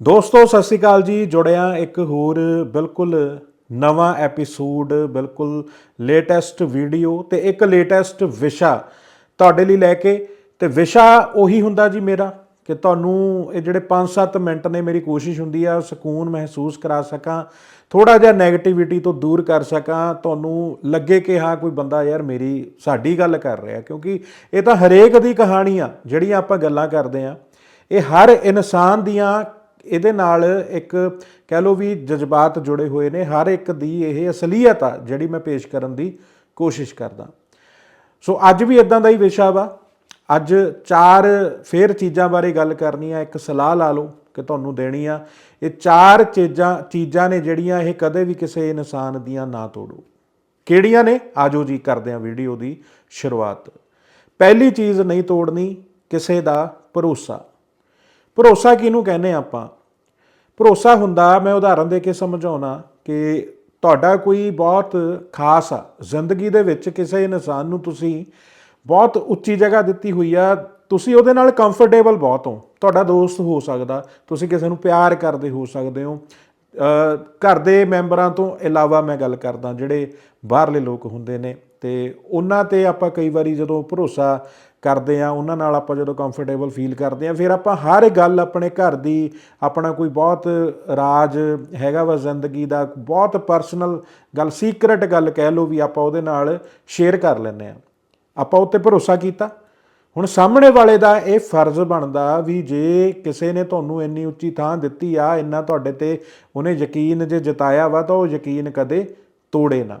ਦੋਸਤੋ, ਸਤਿ ਸ਼੍ਰੀ ਅਕਾਲ ਜੀ। ਜੁੜਿਆ ਇੱਕ ਹੋਰ ਬਿਲਕੁਲ ਨਵਾਂ ਐਪੀਸੋਡ, ਬਿਲਕੁਲ ਲੇਟੈਸਟ ਵੀਡੀਓ ਤੇ ਇੱਕ ਲੇਟੈਸਟ ਵਿਸ਼ਾ ਤੁਹਾਡੇ ਲਈ ਲੈ ਕੇ। ਤੇ ਵਿਸ਼ਾ ਉਹੀ ਹੁੰਦਾ ਜੀ ਮੇਰਾ ਕਿ ਤੁਹਾਨੂੰ ਇਹ ਜਿਹੜੇ 5-7 ਮਿੰਟ ਨੇ ਮੇਰੀ ਕੋਸ਼ਿਸ਼ ਹੁੰਦੀ ਆ ਸਕੂਨ ਮਹਿਸੂਸ ਕਰਾ ਸਕਾਂ ਥੋੜਾ ਜਿਹਾ 네ਗੇਟਿਵਿਟੀ ਤੋਂ ਦੂਰ ਕਰ ਸਕਾਂ। ਤੁਹਾਨੂੰ ਲੱਗੇ ਕਿ ਹਾਂ, ਕੋਈ ਬੰਦਾ ਯਾਰ ਮੇਰੀ, ਸਾਡੀ ਗੱਲ ਕਰ ਰਿਹਾ, ਕਿਉਂਕਿ ਇਹ ਤਾਂ ਹਰੇਕ ਦੀ ਕਹਾਣੀ ਆ, ਜਿਹੜੀਆਂ ਆਪਾਂ ਗੱਲਾਂ ਕਰਦੇ ਆ। ਇਹ ਹਰ ਇਨਸਾਨ ਦੀਆਂ ਇਹਦੇ ਨਾਲ ਇੱਕ ਕਹਿ ਲਓ ਵੀ ਜਜ਼ਬਾਤ ਜੁੜੇ ਹੋਏ ਨੇ, ਹਰ ਇੱਕ ਦੀ ਇਹ ਅਸਲੀਅਤ ਆ ਜਿਹੜੀ ਮੈਂ ਪੇਸ਼ ਕਰਨ ਦੀ ਕੋਸ਼ਿਸ਼ ਕਰਦਾ। ਸੋ ਅੱਜ ਵੀ ਇਦਾਂ ਦਾ ਹੀ ਵਿਸ਼ਾ ਵਾ ਅੱਜ ਚਾਰ ਫੇਰ ਚੀਜ਼ਾਂ ਬਾਰੇ ਗੱਲ ਕਰਨੀ ਆ, ਇੱਕ ਸਲਾਹ ਲਾ ਲਓ ਕਿ ਤੁਹਾਨੂੰ ਦੇਣੀ ਆ। ਇਹ ਚਾਰ ਚੀਜ਼ਾਂ ਚੀਜ਼ਾਂ ਨੇ ਜਿਹੜੀਆਂ ਇਹ ਕਦੇ ਵੀ ਕਿਸੇ ਇਨਸਾਨ ਦੀਆਂ ਨਾ ਤੋੜੋ। ਕਿਹੜੀਆਂ ਨੇ? ਆਜੋ ਜੀ ਕਰਦੇ ਆ ਵੀਡੀਓ ਦੀ ਸ਼ੁਰੂਆਤ। ਪਹਿਲੀ ਚੀਜ਼ ਨਹੀਂ ਤੋੜਨੀ, ਕਿਸੇ ਦਾ ਭਰੋਸਾ। ਭਰੋਸਾ ਕਿਹਨੂੰ ਕਹਿੰਦੇ ਆਪਾਂ? ਭਰੋਸਾ ਹੁੰਦਾ, ਮੈਂ ਉਦਾਹਰਨ ਦੇ ਕੇ ਸਮਝਾਉਣਾ ਕਿ ਤੁਹਾਡਾ ਕੋਈ ਬਹੁਤ ਖਾਸ ਆ, ਜ਼ਿੰਦਗੀ ਦੇ ਵਿੱਚ ਕਿਸੇ ਇਨਸਾਨ ਨੂੰ ਤੁਸੀਂ ਬਹੁਤ ਉੱਚੀ ਜਗ੍ਹਾ ਦਿੱਤੀ ਹੋਈ ਆ, ਤੁਸੀਂ ਉਹਦੇ ਨਾਲ ਕੰਫਰਟੇਬਲ ਬਹੁਤ ਹੋ। ਤੁਹਾਡਾ ਦੋਸਤ ਹੋ ਸਕਦਾ, ਤੁਸੀਂ ਕਿਸੇ ਨੂੰ ਪਿਆਰ ਕਰਦੇ ਹੋ ਸਕਦੇ ਹੋ। ਘਰ ਦੇ ਮੈਂਬਰਾਂ ਤੋਂ ਇਲਾਵਾ ਮੈਂ ਗੱਲ ਕਰਦਾ, ਜਿਹੜੇ ਬਾਹਰਲੇ ਲੋਕ ਹੁੰਦੇ ਨੇ, ਤੇ ਉਹਨਾਂ ਤੇ ਆਪਾਂ ਕਈ ਵਾਰੀ ਜਦੋਂ ਭਰੋਸਾ ਕਰਦੇ ਆ ਉਹਨਾਂ ਨਾਲ ਆਪਾਂ ਜਦੋਂ ਕੰਫਰਟੇਬਲ ਫੀਲ ਕਰਦੇ ਆ ਫਿਰ ਆਪਾਂ ਹਰ ਗੱਲ ਆਪਣੇ ਘਰ ਦੀ, ਆਪਣਾ ਕੋਈ ਬਹੁਤ ਰਾਜ ਹੈਗਾ ਵਾ ਜ਼ਿੰਦਗੀ ਦਾ, ਬਹੁਤ ਪਰਸਨਲ ਗੱਲ ਸੀਕ੍ਰੇਟ ਗੱਲ ਕਹਿ ਲਓ ਵੀ ਆਪਾਂ ਉਹਦੇ ਨਾਲ ਸ਼ੇਅਰ ਕਰ ਲੈਂਦੇ ਆ ਆਪਾਂ ਉੱਤੇ ਭਰੋਸਾ ਕੀਤਾ। ਹੁਣ ਸਾਹਮਣੇ ਵਾਲੇ ਦਾ ਇਹ ਫਰਜ਼ ਬਣਦਾ ਵੀ ਜੇ ਕਿਸੇ ਨੇ ਤੁਹਾਨੂੰ ਇੰਨੀ ਉੱਚੀ ਥਾਂ ਦਿੱਤੀ ਆ, ਇੰਨਾ ਤੁਹਾਡੇ ਤੇ ਉਹਨੇ ਯਕੀਨ ਜੇ ਜਤਾਇਆ ਵਾ, ਤਾਂ ਉਹ ਯਕੀਨ ਕਦੇ ਤੋੜੇ ਨਾ।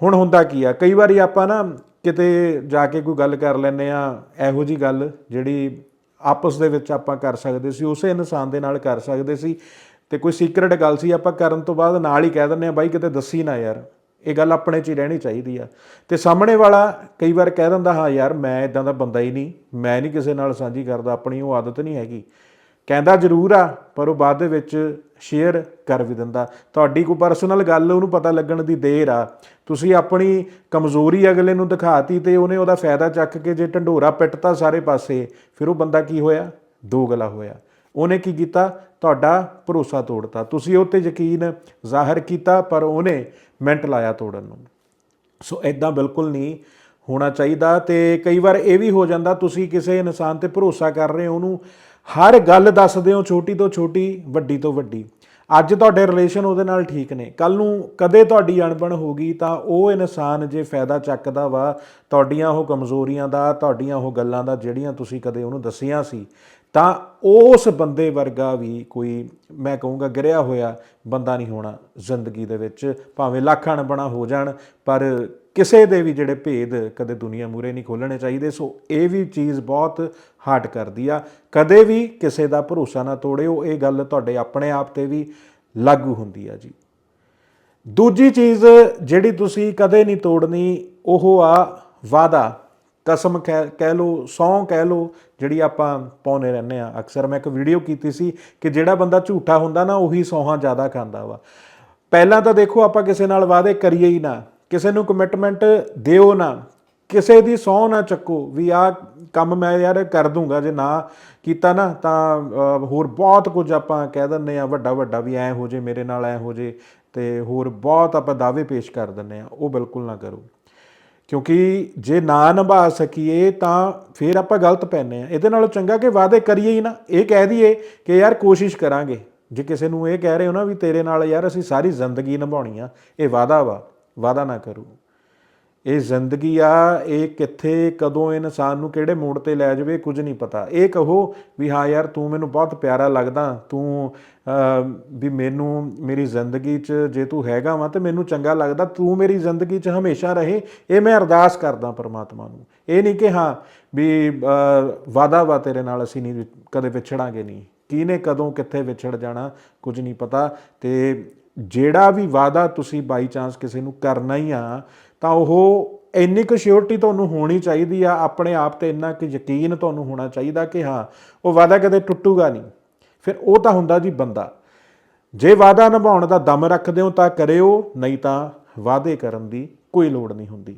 ਹੁਣ ਹੁੰਦਾ ਕੀ ਆ, ਕਈ ਵਾਰੀ ਆਪਾਂ ਨਾ ਕਿਤੇ ਜਾ ਕੇ ਕੋਈ ਗੱਲ ਕਰ ਲੈਂਦੇ ਆ ਇਹੋ ਜੀ ਗੱਲ ਜਿਹੜੀ ਆਪਸ ਦੇ ਵਿੱਚ ਆਪਾਂ ਕਰ ਸਕਦੇ ਸੀ, ਉਸੇ ਇਨਸਾਨ ਦੇ ਨਾਲ ਕਰ ਸਕਦੇ ਸੀ ਤੇ ਕੋਈ ਸੀਕ੍ਰੇਟ ਗੱਲ ਸੀ, ਆਪਾਂ ਕਰਨ ਤੋਂ ਬਾਅਦ ਨਾਲ ਹੀ ਕਹਿ ਦਿੰਦੇ ਆ ਬਾਈ ਕਿਤੇ ਦੱਸੀ ਨਾ ਯਾਰ, ਇਹ ਗੱਲ ਆਪਣੇ 'ਚ ਹੀ ਰਹਿਣੀ ਚਾਹੀਦੀ ਆ। ਤੇ ਸਾਹਮਣੇ ਵਾਲਾ ਕਈ ਵਾਰ ਕਹਿ ਦਿੰਦਾ, ਹਾਂ ਯਾਰ, ਮੈਂ ਇਦਾਂ ਦਾ ਬੰਦਾ ਹੀ ਨਹੀਂ, ਮੈਂ ਨਹੀਂ ਕਿਸੇ ਨਾਲ ਸਾਂਝੀ ਕਰਦਾ, ਆਪਣੀ ਉਹ ਆਦਤ ਨਹੀਂ ਹੈਗੀ। ਕਹਿੰਦਾ ਜ਼ਰੂਰ ਆ, ਪਰ ਉਹ ਬਾਅਦ ਦੇ ਵਿੱਚ ਸ਼ੇਅਰ ਕਰ ਵੀ ਦਿੰਦਾ। ਤੁਹਾਡੀ ਕੋਈ ਪਰਸਨਲ ਗੱਲ, ਉਹਨੂੰ ਪਤਾ ਲੱਗਣ ਦੀ ਦੇਰ ਆ। ਤੁਸੀਂ ਆਪਣੀ ਕਮਜ਼ੋਰੀ ਅਗਲੇ ਨੂੰ ਦਿਖਾਤੀ ਤੇ ਉਹਨੇ ਉਹਦਾ ਫਾਇਦਾ ਚੱਕ ਕੇ ਜੇ ਢੰਡੋਰਾ ਪਿੱਟਤਾ ਸਾਰੇ ਪਾਸੇ, ਫਿਰ ਉਹ ਬੰਦਾ ਕੀ ਹੋਇਆ? ਦੋਗਲਾ ਹੋਇਆ। ਉਹਨੇ ਕੀ ਕੀਤਾ? ਤੁਹਾਡਾ ਭਰੋਸਾ ਤੋੜਤਾ। ਤੁਸੀਂ ਉਹ ਤੇ ਯਕੀਨ ਜ਼ਾਹਰ ਕੀਤਾ, ਪਰ ਉਹਨੇ ਮਿੰਟ ਲਾਇਆ ਤੋੜਨ ਨੂੰ। ਸੋ ਐਦਾਂ ਬਿਲਕੁਲ ਨਹੀਂ ਹੋਣਾ ਚਾਹੀਦਾ ਤੇ ਕਈ ਵਾਰ ਇਹ ਵੀ ਹੋ ਜਾਂਦਾ, ਤੁਸੀਂ ਕਿਸੇ ਇਨਸਾਨ ਤੇ ਭਰੋਸਾ ਕਰ ਰਹੇ ਹੋ, ਉਹਨੂੰ ਹਰ ਗੱਲ ਦੱਸਦੇ ਹੋ ਛੋਟੀ ਤੋਂ ਛੋਟੀ, ਵੱਡੀ ਤੋਂ ਵੱਡੀ। ਅੱਜ ਤੁਹਾਡੇ ਰਿਲੇਸ਼ਨ ਉਹਦੇ ਨਾਲ ਠੀਕ ਨੇ। ਕੱਲ ਨੂੰ ਕਦੇ ਤੁਹਾਡੀ ਅਣਬਣ ਹੋਗੀ ਤਾਂ ਉਹ ਇਨਸਾਨ ਜੇ ਫਾਇਦਾ ਚੱਕਦਾ ਵਾ, ਤੁਹਾਡੀਆਂ ਉਹ ਕਮਜ਼ੋਰੀਆਂ ਦਾ, ਤੁਹਾਡੀਆਂ ਉਹ ਗੱਲਾਂ ਦਾ ਜਿਹੜੀਆਂ ਤੁਸੀਂ ਕਦੇ ਉਹਨੂੰ ਦੱਸੀਆਂ ਸੀ, ਤਾਂ ਉਸ ਬੰਦੇ ਵਰਗਾ ਵੀ ਕੋਈ, ਮੈਂ ਕਹੂੰਗਾ ਗਿਰਿਆ ਹੋਇਆ ਬੰਦਾ ਨਹੀਂ ਹੋਣਾ ਜ਼ਿੰਦਗੀ ਦੇ ਵਿੱਚ। ਭਾਵੇਂ ਲੱਖਾਂ ਬਣਾ ਹੋ ਜਾਣ, ਪਰ ਕਿਸੇ ਦੇ ਵੀ ਜਿਹੜੇ ਭੇਦ ਕਦੇ ਦੁਨੀਆ ਮੂਰੇ ਨਹੀਂ ਖੋਲਣੇ ਚਾਹੀਦੇ, ਸੋ ਇਹ ਵੀ ਚੀਜ਼ ਬਹੁਤ ਹਾਰਟ ਕਰਦੀ ਆ। ਕਦੇ ਵੀ ਕਿਸੇ ਦਾ ਭਰੋਸਾ ਨਾ ਤੋੜਿਓ, ਇਹ ਗੱਲ ਤੁਹਾਡੇ ਆਪਣੇ ਆਪ ਤੇ ਵੀ ਲਾਗੂ ਹੁੰਦੀ ਆ ਜੀ। ਦੂਜੀ ਚੀਜ਼ ਜਿਹੜੀ ਤੁਸੀਂ ਕਦੇ ਨਹੀਂ ਤੋੜਨੀ, ਉਹ ਆ ਵਾਦਾ ਕਸਮ ਕਹਿ ਕਹਿ ਲੋ ਸੌਂ ਕਹਿ ਲੋ ਜਿਹੜੀ ਆਪਾਂ ਪਾਉਨੇ ਰਹਿੰਦੇ ਆ। ਅਕਸਰ ਮੈਂ ਇੱਕ ਵੀਡੀਓ ਕੀਤੀ ਸੀ ਕਿ ਜਿਹੜਾ ਬੰਦਾ ਝੂਠਾ ਹੁੰਦਾ ਨਾ, ਉਹੀ ਸੌਹਾਂ ਜ਼ਿਆਦਾ ਖਾਂਦਾ ਵਾ। ਪਹਿਲਾਂ ਤਾਂ ਦੇਖੋ ਆਪਾਂ ਕਿਸੇ ਨਾਲ ਵਾਅਦੇ ਕਰੀਏ ਹੀ ਨਾ। ਕਿਸੇ ਨੂੰ ਕਮਿਟਮੈਂਟ ਦਿਓ ਨਾ, ਕਿਸੇ ਦੀ ਸਹੁੰ ਨਾ ਚੱਕੋ, ਵੀ ਆ ਕੰਮ ਮੈਂ ਯਾਰ ਕਰ ਦੂੰਗਾ, ਜੇ ਨਾ ਕੀਤਾ ਨਾ ਤਾਂ ਹੋਰ ਬਹੁਤ ਕੁਝ ਆਪਾਂ ਕਹਿ ਦਿੰਨੇ ਆ ਵੱਡਾ ਵੱਡਾ ਵੀ ਐ ਹੋ ਜੇ, ਮੇਰੇ ਨਾਲ ਐ ਹੋ ਜੇ, ਤੇ ਹੋਰ ਬਹੁਤ ਆਪਾਂ ਦਾਅਵੇ ਪੇਸ਼ ਕਰ ਦਿੰਨੇ ਆ ਉਹ ਬਿਲਕੁਲ ਨਾ ਕਰੋ। ਕਿਉਂਕਿ ਜੇ ਨਾ ਨਿਭਾ ਸਕੀਏ ਤਾਂ ਫਿਰ ਆਪਾਂ ਗਲਤ ਪੈਨੇ ਆ ਇਹਦੇ ਨਾਲੋਂ ਚੰਗਾ ਕਿ ਵਾਅਦੇ ਕਰੀਏ ਹੀ ਨਾ। ਇਹ ਕਹਿ ਦਈਏ ਕਿ ਯਾਰ ਕੋਸ਼ਿਸ਼ ਕਰਾਂਗੇ। ਜੇ ਕਿਸੇ ਨੂੰ ਇਹ ਕਹਿ ਰਹੇ ਹੋ ਨਾ ਵੀ ਤੇਰੇ ਨਾਲ ਯਾਰ ਅਸੀਂ ਸਾਰੀ ਜ਼ਿੰਦਗੀ ਨਿਭਾਉਣੀ ਆ, ਇਹ ਵਾਅਦਾ ਵਾ। ਵਾਅਦਾ ਨਾ ਕਰੋ। ਇਹ ਜ਼ਿੰਦਗੀ ਆ ਇਹ ਕਿੱਥੇ ਕਦੋਂ ਇਨਸਾਨ ਨੂੰ ਕਿਹੜੇ ਮੋੜ ਤੇ ਲੈ ਜਾਵੇ ਕੁਝ ਨਹੀਂ ਪਤਾ। ਇਹ ਕਹੋ ਵੀ ਹਾਂ ਯਾਰ ਤੂੰ ਮੈਨੂੰ ਬਹੁਤ ਪਿਆਰਾ ਲੱਗਦਾ। ਤੂੰ ਵੀ ਮੈਨੂੰ ਮੇਰੀ ਜ਼ਿੰਦਗੀ 'ਚ ਜੇ ਤੂੰ ਹੈਗਾ ਵਾ ਤੇ ਮੈਨੂੰ ਚੰਗਾ ਲੱਗਦਾ ਤੂੰ ਮੇਰੀ ਜ਼ਿੰਦਗੀ 'ਚ ਹਮੇਸ਼ਾ ਰਹੇ। ਇਹ ਮੈਂ ਅਰਦਾਸ ਕਰਦਾ ਪਰਮਾਤਮਾ ਨੂੰ। ਇਹ ਨਹੀਂ ਕਿ ਹਾਂ ਵੀ ਅਹ, ਵਾਦਾ ਵਾ ਤੇਰੇ ਨਾਲ ਅਸੀਂ ਨਹੀਂ ਕਦੇ ਵਿਛੜਾਂਗੇ ਨਹੀਂ। ਕਿਹਨੇ ਕਦੋਂ ਕਿੱਥੇ ਵਿਛੜ ਜਾਣਾ ਕੁਝ ਨਹੀਂ ਪਤਾ। ਤੇ ਜਿਹੜਾ ਵੀ ਵਾਅਦਾ ਤੁਸੀਂ ਬਾਈ ਚਾਂਸ ਕਿਸੇ ਨੂੰ ਕਰਨਾ ਹੀ ਆ, ਤਾਂ ਉਹ ਇੰਨੀ ਕੁ ਸ਼ਿਓਰਟੀ ਤੁਹਾਨੂੰ ਹੋਣੀ ਚਾਹੀਦੀ ਆ, ਆਪਣੇ ਆਪ ਤੇ ਇੰਨਾ ਕੁ ਯਕੀਨ ਤੁਹਾਨੂੰ ਹੋਣਾ ਚਾਹੀਦਾ ਕਿ ਹਾਂ, ਉਹ ਵਾਅਦਾ ਕਦੇ ਟੁੱਟੂਗਾ ਨਹੀਂ। ਫਿਰ ਉਹ ਤਾਂ ਹੁੰਦਾ ਜੀ ਬੰਦਾ। ਜੇ ਵਾਅਦਾ ਨਿਭਾਉਣ ਦਾ ਦਮ ਰੱਖਦੇ ਹੋ ਤਾਂ ਕਰਿਓ, ਨਹੀਂ ਤਾਂ ਵਾਅਦੇ ਕਰਨ ਦੀ ਕੋਈ ਲੋੜ ਨਹੀਂ ਹੁੰਦੀ।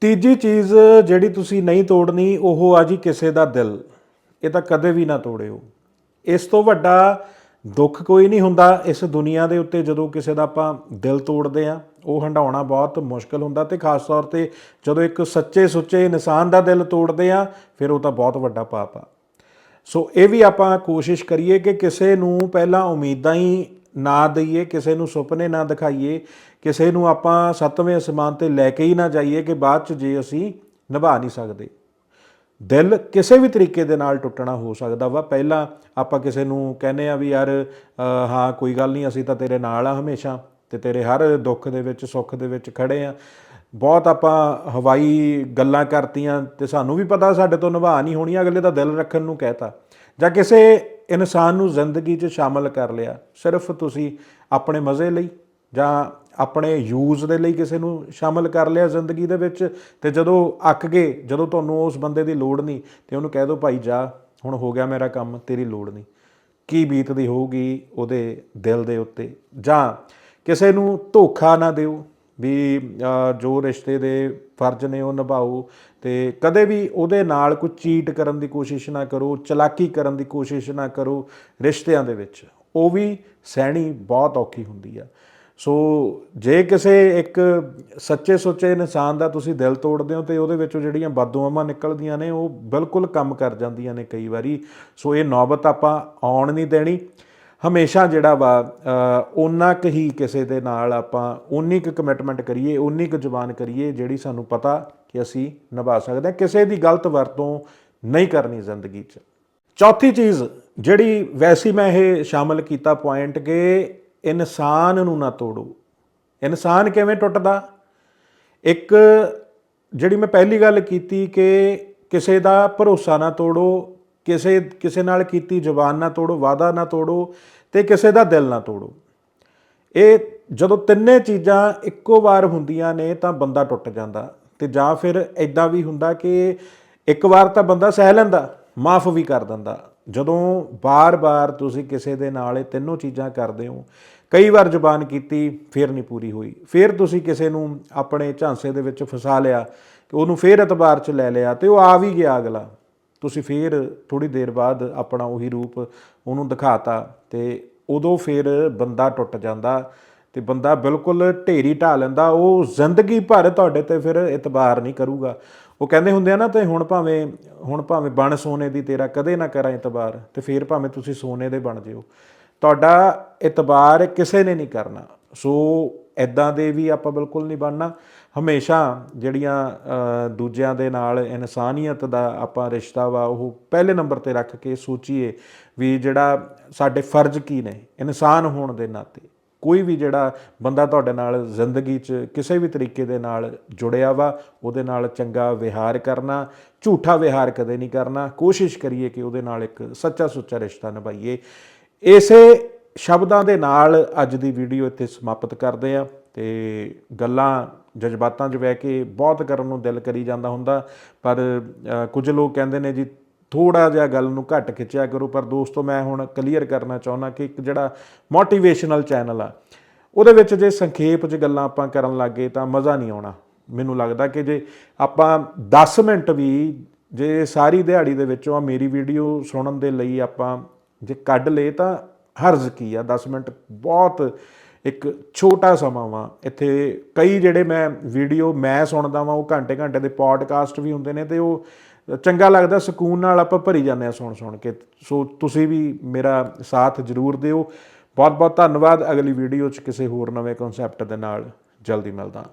ਤੀਜੀ ਚੀਜ਼ ਜਿਹੜੀ ਤੁਸੀਂ ਨਹੀਂ ਤੋੜਨੀ, ਉਹ ਆ ਜੀ ਕਿਸੇ ਦਾ ਦਿਲ। ਇਹ ਤਾਂ ਕਦੇ ਵੀ ਨਾ ਤੋੜਿਓ। ਇਸ ਤੋਂ ਵੱਡਾ ਦੁੱਖ ਕੋਈ ਨਹੀਂ ਹੁੰਦਾ ਇਸ ਦੁਨੀਆ ਦੇ ਉੱਤੇ ਜਦੋਂ ਕਿਸੇ ਦਾ ਆਪਾਂ ਦਿਲ ਤੋੜਦੇ ਆ ਉਹ ਹੰਡਾਉਣਾ ਬਹੁਤ ਮੁਸ਼ਕਲ ਹੁੰਦਾ ਤੇ ਖਾਸ ਤੌਰ ਤੇ ਜਦੋਂ ਇੱਕ ਸੱਚੇ ਸੁੱਚੇ ਇਨਸਾਨ ਦਾ ਦਿਲ ਤੋੜਦੇ ਆ ਫਿਰ ਉਹ ਤਾਂ ਬਹੁਤ ਵੱਡਾ ਪਾਪ ਆ। ਸੋ ਇਹ ਵੀ ਆਪਾਂ ਕੋਸ਼ਿਸ਼ ਕਰੀਏ ਕਿ ਕਿਸੇ ਨੂੰ ਪਹਿਲਾਂ ਉਮੀਦਾਂ ਹੀ ਨਾ ਦਈਏ, ਕਿਸੇ ਨੂੰ ਸੁਪਨੇ ਨਾ ਦਿਖਾਈਏ, ਕਿਸੇ ਨੂੰ ਆਪਾਂ ਸੱਤਵੇਂ ਅਸਮਾਨ ਤੇ ਲੈ ਕੇ ਹੀ ਨਾ ਜਾਈਏ ਕਿ ਬਾਅਦ ਚ ਜੇ ਅਸੀਂ ਨਿਭਾ ਨਹੀਂ ਸਕਦੇ। ਦਿਲ ਕਿਸੇ ਵੀ ਤਰੀਕੇ ਦੇ ਨਾਲ ਟੁੱਟਣਾ ਹੋ ਸਕਦਾ ਵਾ। ਪਹਿਲਾਂ ਆਪਾਂ ਕਿਸੇ ਨੂੰ ਕਹਿੰਦੇ ਆ ਵੀ ਯਾਰ ਹਾਂ, ਕੋਈ ਗੱਲ ਨਹੀਂ, ਅਸੀਂ ਤਾਂ ਤੇਰੇ ਨਾਲ ਆ ਹਮੇਸ਼ਾ ਤੇ ਤੇਰੇ ਹਰ ਦੁੱਖ ਦੇ ਵਿੱਚ, ਸੁੱਖ ਦੇ ਵਿੱਚ ਖੜੇ ਆ। ਬਹੁਤ ਆਪਾਂ ਹਵਾਈ ਗੱਲਾਂ ਕਰਤੀਆਂ ਤੇ ਸਾਨੂੰ ਵੀ ਪਤਾ ਸਾਡੇ ਤੋਂ ਨਿਭਾ ਨਹੀਂ ਹੋਣੀ, ਅਗਲੇ ਦਾ ਦਿਲ ਰੱਖਣ ਨੂੰ ਕਹਿਤਾ। ਜਾਂ ਕਿਸੇ ਇਨਸਾਨ ਨੂੰ ਜ਼ਿੰਦਗੀ 'ਚ ਸ਼ਾਮਲ ਕਰ ਲਿਆ, ਸਿਰਫ ਤੁਸੀਂ ਆਪਣੇ ਮਜ਼ੇ ਲਈ ਜਾਂ ਆਪਣੇ ਯੂਜ਼ ਦੇ ਲਈ ਕਿਸੇ ਨੂੰ ਸ਼ਾਮਲ ਕਰ ਲਿਆ ਜ਼ਿੰਦਗੀ ਦੇ ਵਿੱਚ ਤੇ ਜਦੋਂ ਅੱਕ ਗਏ, ਜਦੋਂ ਤੁਹਾਨੂੰ ਉਸ ਬੰਦੇ ਦੀ ਲੋੜ ਨਹੀਂ, ਤੇ ਉਹਨੂੰ ਕਹਿ ਦਿਓ ਭਾਈ ਜਾ, ਹੁਣ ਹੋ ਗਿਆ ਮੇਰਾ ਕੰਮ, ਤੇਰੀ ਲੋੜ ਨਹੀਂ। ਕੀ ਬੀਤਦੀ ਹੋਊਗੀ ਉਹਦੇ ਦਿਲ ਦੇ ਉੱਤੇ? ਜਾਂ ਕਿਸੇ ਨੂੰ ਧੋਖਾ ਨਾ ਦਿਓ ਵੀ ਜੋ ਰਿਸ਼ਤੇ ਦੇ ਫਰਜ਼ ਨੇ ਉਹ ਨਿਭਾਓ ਤੇ ਕਦੇ ਵੀ ਉਹਦੇ ਨਾਲ ਕੋਈ ਚੀਟ ਕਰਨ ਦੀ ਕੋਸ਼ਿਸ਼ ਨਾ ਕਰੋ, ਚਲਾਕੀ ਕਰਨ ਦੀ ਕੋਸ਼ਿਸ਼ ਨਾ ਕਰੋ ਰਿਸ਼ਤਿਆਂ ਦੇ ਵਿੱਚ। ਉਹ ਵੀ ਸਹਿਣੀ ਬਹੁਤ ਔਖੀ ਹੁੰਦੀ ਆ। ਸੋ ਜੇ ਕਿਸੇ ਇੱਕ ਸੱਚੇ ਸੁੱਚੇ ਇਨਸਾਨ ਦਾ ਤੁਸੀਂ ਦਿਲ ਤੋੜਦੇ ਹੋ ਤੇ ਉਹਦੇ ਵਿੱਚੋਂ ਜਿਹੜੀਆਂ ਬਦਦੁਆਵਾਂ ਨਿਕਲਦੀਆਂ ਨੇ, ਉਹ ਬਿਲਕੁਲ ਕੰਮ ਕਰ ਜਾਂਦੀਆਂ ਨੇ ਕਈ ਵਾਰੀ। ਸੋ ਇਹ ਨੌਬਤ ਆਪਾਂ ਆਉਣ ਨਹੀਂ ਦੇਣੀ। ਹਮੇਸ਼ਾ ਜਿਹੜਾ ਵਾ ਓਨਾ ਕੁ ਹੀ ਕਿਸੇ ਦੇ ਨਾਲ ਆਪਾਂ ਉਨੀ ਕੁ ਕਮਿਟਮੈਂਟ ਕਰੀਏ ਉਨੀ ਕੁ ਜ਼ੁਬਾਨ ਕਰੀਏ, ਜਿਹੜੀ ਸਾਨੂੰ ਪਤਾ ਕਿ ਅਸੀਂ ਨਿਭਾ ਸਕਦੇ ਹਾਂ। ਕਿਸੇ ਦੀ ਗਲਤ ਵਰਤੋਂ ਨਹੀਂ ਕਰਨੀ ਜ਼ਿੰਦਗੀ 'ਚ। ਚੌਥੀ ਚੀਜ਼ ਜਿਹੜੀ ਵੈਸੀ ਮੈਂ ਇਹ ਸ਼ਾਮਲ ਕੀਤਾ ਪੁਆਇੰਟ ਕਿ ਇਨਸਾਨ ਨੂੰ ਨਾ ਤੋੜੋ। ਇਨਸਾਨ ਕਿਵੇਂ ਟੁੱਟਦਾ? ਇੱਕ ਜਿਹੜੀ ਮੈਂ ਪਹਿਲੀ ਗੱਲ ਕੀਤੀ ਕਿ ਕਿਸੇ ਦਾ ਭਰੋਸਾ ਨਾ ਤੋੜੋ, ਕਿਸੇ ਕਿਸੇ ਨਾਲ ਕੀਤੀ ਜ਼ੁਬਾਨ ਨਾ ਤੋੜੋ, ਵਾਅਦਾ ਨਾ ਤੋੜੋ ਤੇ ਕਿਸੇ ਦਾ ਦਿਲ ਨਾ ਤੋੜੋ। ਇਹ ਜਦੋਂ ਤਿੰਨੇ ਚੀਜ਼ਾਂ ਇੱਕੋ ਵਾਰ ਹੁੰਦੀਆਂ ਨੇ ਤਾਂ ਬੰਦਾ ਟੁੱਟ ਜਾਂਦਾ ਤੇ ਜਾਂ ਫਿਰ ਐਦਾਂ ਵੀ ਹੁੰਦਾ ਕਿ ਇੱਕ ਵਾਰ ਤਾਂ ਬੰਦਾ ਸਹਿ ਲੈਂਦਾ, ਮਾਫ ਵੀ ਕਰ ਦਿੰਦਾ। ਜਦੋਂ ਬਾਰ-ਬਾਰ ਤੁਸੀਂ ਕਿਸੇ ਦੇ ਨਾਲ ਇਹ ਤਿੰਨੋਂ ਚੀਜ਼ਾਂ ਕਰਦੇ ਹੋ ਕਈ ਵਾਰ ਜ਼ੁਬਾਨ ਕੀਤੀ, ਫੇਰ ਨਹੀਂ ਪੂਰੀ ਹੋਈ। ਫੇਰ ਤੁਸੀਂ ਕਿਸੇ ਨੂੰ ਆਪਣੇ ਝਾਂਸੇ ਦੇ ਵਿੱਚ ਫਸਾ ਲਿਆ ਕਿ ਉਹਨੂੰ ਫੇਰ ਇਤਬਾਰ 'ਚ ਲੈ ਲਿਆ ਤੇ ਉਹ ਆ ਵੀ ਗਿਆ ਅਗਲਾ। ਤੁਸੀਂ ਫੇਰ ਥੋੜੀ ਦੇਰ ਬਾਅਦ ਆਪਣਾ ਉਹੀ ਰੂਪ ਉਹਨੂੰ ਦਿਖਾਤਾ ਤੇ ਉਦੋਂ ਫਿਰ ਬੰਦਾ ਟੁੱਟ ਜਾਂਦਾ ਤੇ ਬੰਦਾ ਬਿਲਕੁਲ ਢੇਰੀ ਢਾ ਲੈਂਦਾ, ਉਹ ਜ਼ਿੰਦਗੀ ਭਰ ਤੁਹਾਡੇ ਤੇ ਫਿਰ ਇਤਬਾਰ ਨਹੀਂ ਕਰੂਗਾ। ਉਹ ਕਹਿੰਦੇ ਹੁੰਦੇ ਆ ਨਾ, ਤੇ ਹੁਣ ਭਾਵੇਂ ਹੁਣ ਭਾਵੇਂ ਬਣ ਸੋਨੇ ਦੀ ਤੇਰਾ ਕਦੇ ਨਾ ਕਰਾਂ ਇਤਬਾਰ, ਤੇ ਫਿਰ ਭਾਵੇਂ ਤੁਸੀਂ ਸੋਨੇ ਦੇ ਬਣ ਜਿਓ। ਤੁਹਾਡਾ ਇਤਬਾਰ ਕਿਸੇ ਨੇ ਨਹੀਂ ਕਰਨਾ। ਸੋ ਐਦਾਂ ਦੇ ਵੀ ਆਪਾਂ ਬਿਲਕੁਲ ਨਹੀਂ ਬਣਨਾ। ਹਮੇਸ਼ਾ ਜਿਹੜੀਆਂ ਦੂਜਿਆਂ ਦੇ ਨਾਲ ਇਨਸਾਨੀਅਤ ਦਾ ਆਪਾਂ ਰਿਸ਼ਤਾ ਵਾ, ਉਹ ਪਹਿਲੇ ਨੰਬਰ ਤੇ ਰੱਖ ਕੇ ਸੋਚੀਏ ਵੀ ਜਿਹੜਾ ਸਾਡੇ ਫਰਜ਼ ਕੀ ਨੇ, ਇਨਸਾਨ ਹੋਣ ਦੇ ਨਾਤੇ। ਕੋਈ ਵੀ ਜਿਹੜਾ ਬੰਦਾ ਤੁਹਾਡੇ ਨਾਲ ਜ਼ਿੰਦਗੀ 'ਚ ਕਿਸੇ ਵੀ ਤਰੀਕੇ ਦੇ ਨਾਲ ਜੁੜਿਆ ਵਾ, ਉਹਦੇ ਨਾਲ ਚੰਗਾ ਵਿਹਾਰ ਕਰਨਾ, ਝੂਠਾ ਵਿਹਾਰ ਕਦੇ ਨਹੀਂ ਕਰਨਾ। ਕੋਸ਼ਿਸ਼ ਕਰੀਏ ਕਿ ਉਹਦੇ ਨਾਲ ਇੱਕ ਸੱਚਾ ਸੁੱਚਾ ਰਿਸ਼ਤਾ ਨਿਭਾਈਏ। ਇਸੇ ਸ਼ਬਦਾਂ ਦੇ ਨਾਲ ਅੱਜ ਦੀ ਵੀਡੀਓ ਇੱਥੇ ਸਮਾਪਤ ਕਰਦੇ ਆ ਤੇ ਗੱਲਾਂ, ਜਜ਼ਬਾਤਾਂ 'ਚ ਬਹਿ ਕੇ ਬਹੁਤ ਕਰਨ ਨੂੰ ਦਿਲ ਕਰੀ ਜਾਂਦਾ ਹੁੰਦਾ, ਪਰ ਕੁਝ ਲੋਕ ਕਹਿੰਦੇ ਨੇ ਜੀ ਥੋੜਾ ਜਿਹਾ ਗੱਲ ਨੂੰ ਘੱਟ ਖਿੱਚਿਆ ਕਰੋ, ਪਰ ਦੋਸਤੋ ਮੈਂ ਹੁਣ ਕਲੀਅਰ ਕਰਨਾ ਚਾਹੁੰਦਾ ਕਿ ਇੱਕ ਜਿਹੜਾ ਮੋਟੀਵੇਸ਼ਨਲ ਚੈਨਲ ਆ, ਉਹਦੇ ਵਿੱਚ ਜੇ ਸੰਖੇਪ 'ਚ ਗੱਲਾਂ ਆਪਾਂ ਕਰਨ ਲੱਗੇ ਤਾਂ ਮਜ਼ਾ ਨਹੀਂ ਆਉਣਾ। ਮੈਨੂੰ ਲੱਗਦਾ ਕਿ ਜੇ ਆਪਾਂ 10 ਮਿੰਟ ਵੀ ਜੇ ਸਾਰੀ ਦਿਹਾੜੀ ਦੇ ਵਿੱਚੋਂ ਆ ਮੇਰੀ ਵੀਡੀਓ ਸੁਣਨ ਦੇ ਲਈ ਆਪਾਂ ਜੇ ਕੱਢ ਲਏ ਤਾਂ ਹਰਜ਼ ਕੀ ਆ? 10 ਮਿੰਟ ਬਹੁਤ ਇੱਕ ਛੋਟਾ ਸਮਾਂ ਵਾ। ਇੱਥੇ ਕਈ ਜਿਹੜੇ ਮੈਂ ਵੀਡੀਓ ਮੈਂ ਸੁਣਦਾ ਵਾਂ, ਉਹ ਘੰਟੇ ਘੰਟੇ ਦੇ ਪੋਡਕਾਸਟ ਵੀ ਹੁੰਦੇ ਨੇ ਤੇ ਉਹ ਚੰਗਾ ਲੱਗਦਾ, ਸਕੂਨ ਨਾਲ ਆਪਾਂ ਭਰੀ ਜਾਂਦੇ ਆ ਸੁਣ ਸੁਣ ਕੇ। ਸੋ ਤੁਸੀਂ ਵੀ ਮੇਰਾ ਸਾਥ ਜ਼ਰੂਰ ਦਿਓ। ਬਹੁਤ ਬਹੁਤ ਧੰਨਵਾਦ। ਅਗਲੀ ਵੀਡੀਓ 'ਚ ਕਿਸੇ ਹੋਰ ਨਵੇਂ ਕਨਸੈਪਟ ਦੇ ਨਾਲ ਜਲਦੀ ਮਿਲਦਾ।